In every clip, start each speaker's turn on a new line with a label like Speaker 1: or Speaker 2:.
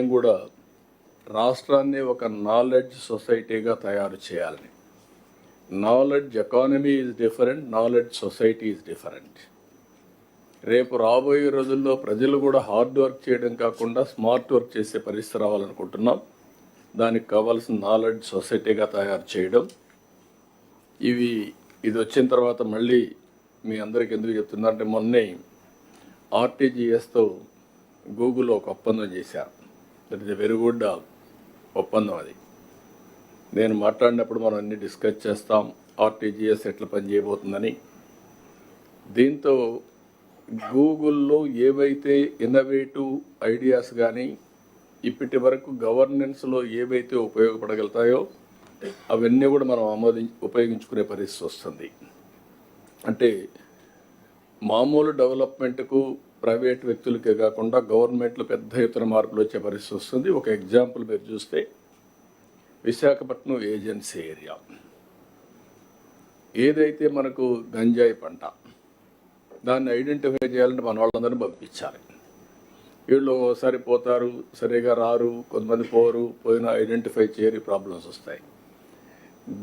Speaker 1: మేము కూడా రాష్ట్రాన్ని ఒక నాలెడ్జ్ సొసైటీగా తయారు చేయాలని. Knowledge economy is different knowledge society is different రేపు రాబోయే రోజుల్లో ప్రజలు కూడా హార్డ్ వర్క్ చేయడం కాకుండా స్మార్ట్ వర్క్ చేసే పరిస్థితి రావాలనుకుంటున్నాం. దానికి కావాల్సిన నాలెడ్జ్ సొసైటీగా తయారు చేయడం. ఇవి ఇది వచ్చిన తర్వాత మళ్ళీ మీ అందరికి ఎందుకు చెప్తున్నా అంటే మొన్నే ఆర్టీజీఎస్తో గూగుల్ ఒక ఒప్పందం చేశారు. That is a very good ఒప్పందం అది. నేను మాట్లాడినప్పుడు మనం అన్ని డిస్కస్ చేస్తాం ఆర్టీజీఎస్ ఎట్లా పనిచేయబోతుందని దీంతో గూగుల్లో ఏవైతే ఇన్నోవేటివ్ ఐడియాస్ కానీ ఇప్పటి వరకు గవర్నెన్స్లో ఏవైతే ఉపయోగపడగలుగుతాయో అవన్నీ కూడా మనం ఆమోది ఉపయోగించుకునే పరిస్థితి వస్తుంది. అంటే మామూలు డెవలప్మెంట్కు ప్రైవేట్ వ్యక్తులకే కాకుండా గవర్నమెంట్లో పెద్ద ఎత్తున మార్పులు వచ్చే పరిస్థితి వస్తుంది. ఒక ఎగ్జాంపుల్ మీరు చూస్తే విశాఖపట్నం ఏజెన్సీ ఏరియా. ఏదైతే మనకు గంజాయి పంట దాన్ని ఐడెంటిఫై చేయాలంటే మన వాళ్ళందరినీ పంపించాలి. వీళ్ళు ఒకసారి పోతారు సరిగా రారు కొంతమంది పోరు పోయినా ఐడెంటిఫై చేయని ప్రాబ్లమ్స్ వస్తాయి.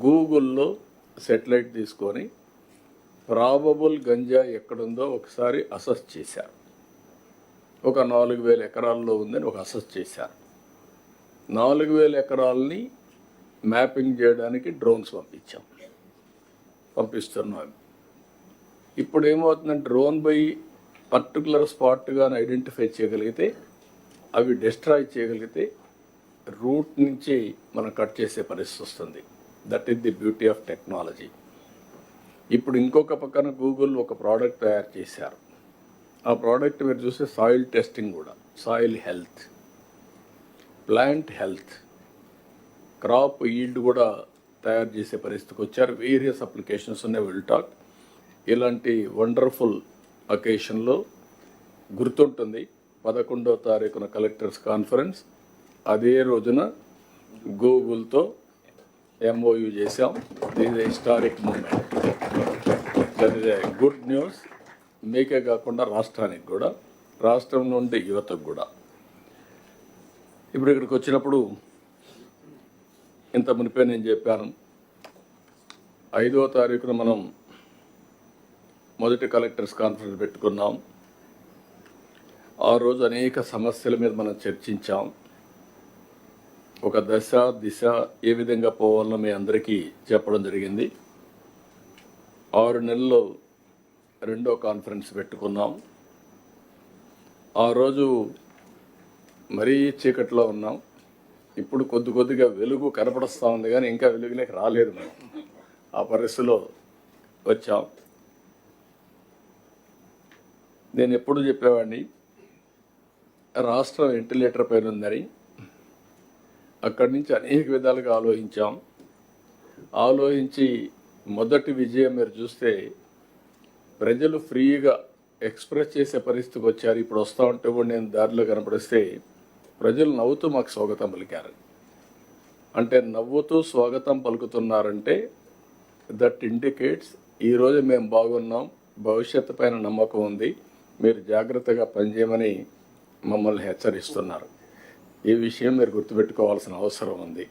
Speaker 1: గూగుల్లో సెటిలైట్ తీసుకొని ప్రాబబుల్ గంజా ఎక్కడుందో ఒకసారి అసెస్ చేశారు. ఒక నాలుగు వేల ఎకరాల్లో ఉందని ఒక అసెస్ చేశారు. నాలుగు వేల ఎకరాలని మ్యాపింగ్ చేయడానికి డ్రోన్స్ పంపించాం. పంపిస్తున్నాం. ఇప్పుడు ఏమవుతుందంటే డ్రోన్ బై పర్టికులర్ స్పాట్గా ఐడెంటిఫై చేయగలిగితే అవి డిస్ట్రాయ్ చేయగలిగితే రూట్ నుంచి మనం కట్ చేసే పరిస్థితి వస్తుంది. That is the beauty of technology ఇప్పుడు ఇంకొక పక్కన గూగుల్ ఒక ప్రోడక్ట్ తయారు చేశారు. ఆ ప్రోడక్ట్ మీరు చూస్తే సాయిల్ టెస్టింగ్ కూడా. Soil health plant health crop yield కూడా తయారు చేసే పరిస్థితికి వచ్చారు. వేరియస్ అప్లికేషన్స్ ఉన్నాయి విల్ టాక్ ఇలాంటి వండర్ఫుల్ అకేషన్లో గుర్తుంటుంది. పదకొండవ తారీఖున కలెక్టర్స్ కాన్ఫరెన్స్ అదే రోజున గూగుల్తో ఎంఓయూ చేసాం this historic moment that is a good news మీకే కాకుండా రాష్ట్రానికి కూడా రాష్ట్రం నుండి యువతకు కూడా. ఇప్పుడు ఇక్కడికి వచ్చినప్పుడు ఇంత మునిపే నేను చెప్పాను. ఐదవ తారీఖున మనం మొదటి కలెక్టర్స్ కాన్ఫరెన్స్ పెట్టుకున్నాం. ఆ రోజు అనేక సమస్యల మీద మనం చర్చించాం. ఒక దశ దిశ ఏ విధంగా పోవాలో మీ అందరికీ చెప్పడం జరిగింది. ఆరు నెలల్లో రెండో కాన్ఫరెన్స్ పెట్టుకున్నాం. ఆ రోజు మరీ చీకట్లో ఉన్నాం. ఇప్పుడు కొద్ది కొద్దిగా వెలుగు కనపడస్తూ ఉంది కానీ ఇంకా వెలుగులోకి రాలేదు మనం. ఆ పరిస్థితిలో వచ్చాం. నేను ఎప్పుడు చెప్పేవాడిని రాష్ట్రం వెంటిలేటర్ పైన ఉందని. అక్కడి నుంచి అనేక విధాలుగా ఆలోచించాం. ఆలోచించి మొదటి విజయం మీరు చూస్తే ప్రజలు ఫ్రీగా ఎక్స్ప్రెస్ చేసే పరిస్థితికి వచ్చారు. ఇప్పుడు వస్తూ ఉంటే కూడా నేను దారిలో కనపడిస్తే ప్రజలు నవ్వుతూ మాకు స్వాగతం పలికారు. అంటే నవ్వుతూ స్వాగతం పలుకుతున్నారంటే దట్ ఇండికేట్స్ ఈరోజు మేము బాగున్నాం. భవిష్యత్తు పైన నమ్మకం ఉంది. మీరు జాగ్రత్తగా పనిచేయమని మమ్మల్ని హెచ్చరిస్తున్నారు. ఈ విషయం మీరు గుర్తుపెట్టుకోవాల్సిన అవసరం ఉంది.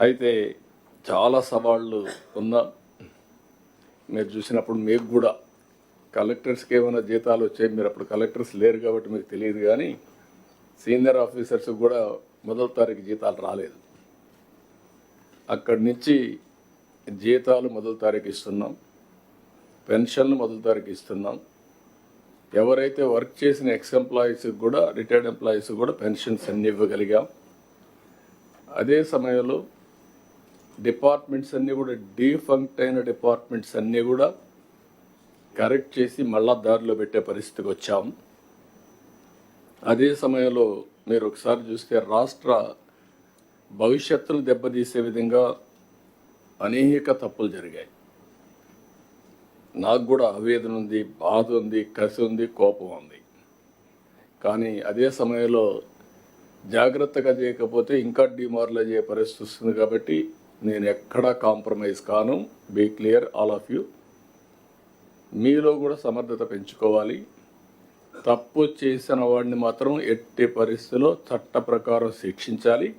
Speaker 1: అయితే చాలా సవాళ్ళు ఉన్నా మీరు చూసినప్పుడు మీకు కూడా కలెక్టర్స్కి ఏమైనా జీతాలు వచ్చాయి మీరు అప్పుడు కలెక్టర్స్ లేరు కాబట్టి మీకు తెలియదు కానీ సీనియర్ ఆఫీసర్స్కి కూడా మొదటి తారీఖు జీతాలు రాలేదు. అక్కడి నుంచి జీతాలు మొదటి తారీఖు ఇస్తున్నాం పెన్షన్లు మొదటి తారీఖు ఇస్తున్నాం. ఎవరైతే వర్క్ చేసిన ఎక్స్ ఎంప్లాయీస్కి కూడా రిటైర్డ్ ఎంప్లాయీస్కి కూడా పెన్షన్స్ అన్ని ఇవ్వగలిగాం. అదే సమయంలో డిపార్ట్మెంట్స్ అన్నీ కూడా డీఫంక్ట్ అయిన డిపార్ట్మెంట్స్ అన్నీ కూడా కరెక్ట్ చేసి మళ్ళా దారిలో పెట్టే పరిస్థితికి వచ్చాం. అదే సమయంలో మీరు ఒకసారి చూస్తే రాష్ట్ర భవిష్యత్తును దెబ్బతీసే విధంగా అనేక తప్పులు జరిగాయి. నాకు కూడా ఆవేదన ఉంది బాధ ఉంది కసి ఉంది కోపం ఉంది. కానీ అదే సమయంలో జాగ్రత్తగా చేయకపోతే ఇంకా డిమారలైజ్ అయ్యే పరిస్థితి వస్తుంది కాబట్టి నేను ఎక్కడా కాంప్రమైజ్ కాను. Be clear all of you. మీలో కూడా సమర్థత పెంచుకోవాలి. తప్పు చేసిన వాడిని మాత్రం ఎట్టి పరిస్థితిలో చట్ట ప్రకారం శిక్షించాలి.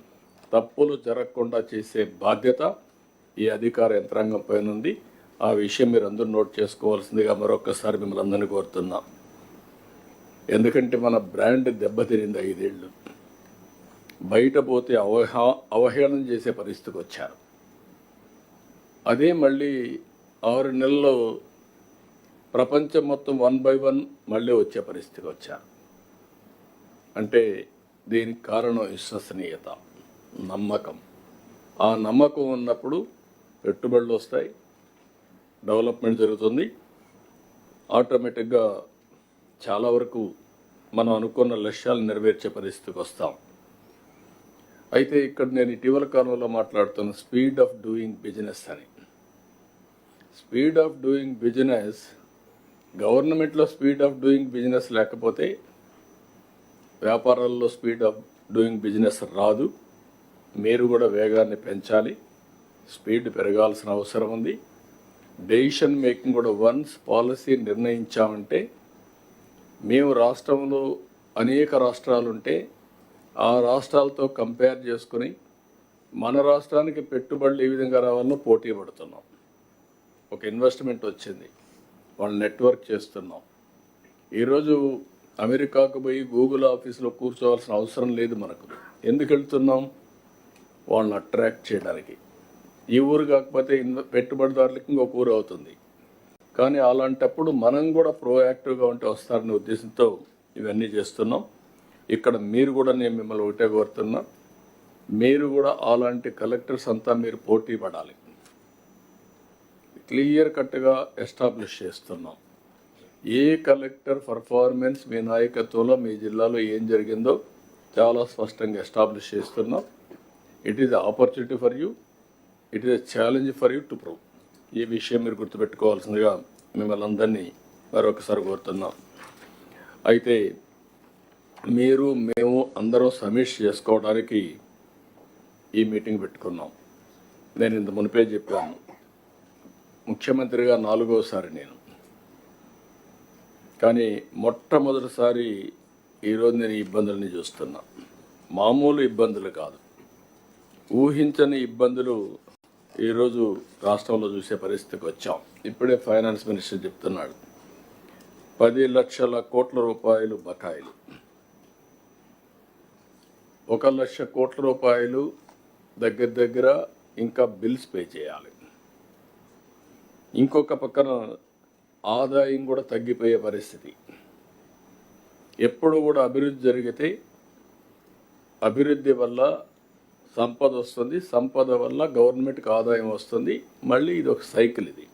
Speaker 1: తప్పులు జరగకుండా చేసే బాధ్యత ఈ అధికార యంత్రాంగం పైన ఉంది. ఆ విషయం మీరు అందరూ నోట్ చేసుకోవాల్సిందిగా మరొకసారి మిమ్మల్ని అందరినీ కోరుతున్నాం. ఎందుకంటే మన బ్రాండ్ దెబ్బతినింది ఐదేళ్ళు. బయట పోతే అవహా అవహేళన చేసే పరిస్థితికి వచ్చారు. అదే మళ్ళీ ఆరు నెలల్లో ప్రపంచం మొత్తం వన్ బై వన్ మళ్ళీ వచ్చే పరిస్థితికి వచ్చారు. అంటే దీనికి కారణం విశ్వసనీయత నమ్మకం. ఆ నమ్మకం ఉన్నప్పుడు పెట్టుబడులు వస్తాయి డెవలప్మెంట్ జరుగుతుంది. ఆటోమేటిక్గా చాలా వరకు మనం అనుకున్న లక్ష్యాలు నెరవేర్చే పరిస్థితికి వస్తాం. అయితే ఇక్కడ నేను ఇటీవల కాలంలో మాట్లాడుతున్న స్పీడ్ ఆఫ్ డూయింగ్ బిజినెస్ అని. స్పీడ్ ఆఫ్ డూయింగ్ బిజినెస్ గవర్నమెంట్లో స్పీడ్ ఆఫ్ డూయింగ్ బిజినెస్ లేకపోతే వ్యాపారాల్లో స్పీడ్ ఆఫ్ డూయింగ్ బిజినెస్ రాదు. మీరు కూడా వేగాన్ని పెంచాలి. స్పీడ్ పెరగాల్సిన అవసరం ఉంది. డెసిషన్ మేకింగ్ కూడా వన్స్ పాలసీ నిర్ణయించామంటే మేము రాష్ట్రంలో అనేక రాష్ట్రాలు ఉంటే ఆ రాష్ట్రాలతో కంపేర్ చేసుకుని మన రాష్ట్రానికి పెట్టుబడులు ఏ విధంగా రావాలో పోటీ పడుతున్నాం. ఒక ఇన్వెస్ట్మెంట్ వచ్చింది. వాళ్ళు నెట్వర్క్ చేస్తున్నాం. ఈరోజు అమెరికాకు పోయి గూగుల్ ఆఫీస్లో కూర్చోవాల్సిన అవసరం లేదు మనకు. ఎందుకు వెళ్తున్నాం? వాళ్ళని అట్రాక్ట్ చేయడానికి. ఈ ఊరు కాకపోతే ఇన్వ పెట్టుబడిదారులకి ఇంకొక ఊరు అవుతుంది. కానీ అలాంటప్పుడు మనం కూడా ప్రోయాక్టివ్గా ఉంటే వస్తారనే ఉద్దేశంతో ఇవన్నీ చేస్తున్నాం. ఇక్కడ మీరు కూడా నేను మిమ్మల్ని ఒకటే కోరుతున్నా మీరు కూడా అలాంటి కలెక్టర్స్ అంతా మీరు పోటీ పడాలి. క్లియర్ కట్గా ఎస్టాబ్లిష్ చేస్తున్నాం. ఏ కలెక్టర్ పర్ఫార్మెన్స్ మీ నాయకత్వంలో మీ జిల్లాలో ఏం జరిగిందో చాలా స్పష్టంగా ఎస్టాబ్లిష్ చేస్తున్నాం. It is opportunity for you it is challenge for you to prove ఈ విషయం మీరు గుర్తుపెట్టుకోవాల్సిందిగా మిమ్మల్ని అందరినీ మరొకసారి కోరుతున్నాం. అయితే మీరు మేము అందరం సమీక్ష చేసుకోవడానికి ఈ మీటింగ్ పెట్టుకున్నాం. నేను ఇంత మునిపే చెప్పాను. ముఖ్యమంత్రిగా నాలుగోసారి నేను. కానీ మొట్టమొదటిసారి ఈరోజు నేను ఇబ్బందులని చూస్తున్నా. మామూలు ఇబ్బందులు కాదు. ఊహించని ఇబ్బందులు ఈరోజు రాష్ట్రంలో చూసే పరిస్థితికి వచ్చాం. ఇప్పుడే ఫైనాన్స్ మినిస్టర్ చెప్తున్నాడు. పది లక్షల కోట్ల రూపాయలు బకాయిలు. ఒక లక్ష కోట్ల రూపాయలు దగ్గర దగ్గర ఇంకా బిల్స్ పే చేయాలి. ఇంకొక పక్కన ఆదాయం కూడా తగ్గిపోయే పరిస్థితి. ఎప్పుడు కూడా అభివృద్ధి జరిగితే అభివృద్ధి వల్ల సంపద వస్తుంది సంపద వల్ల గవర్నమెంట్కి ఆదాయం వస్తుంది మళ్ళీ ఇది ఒక సైకిల్ ఇది.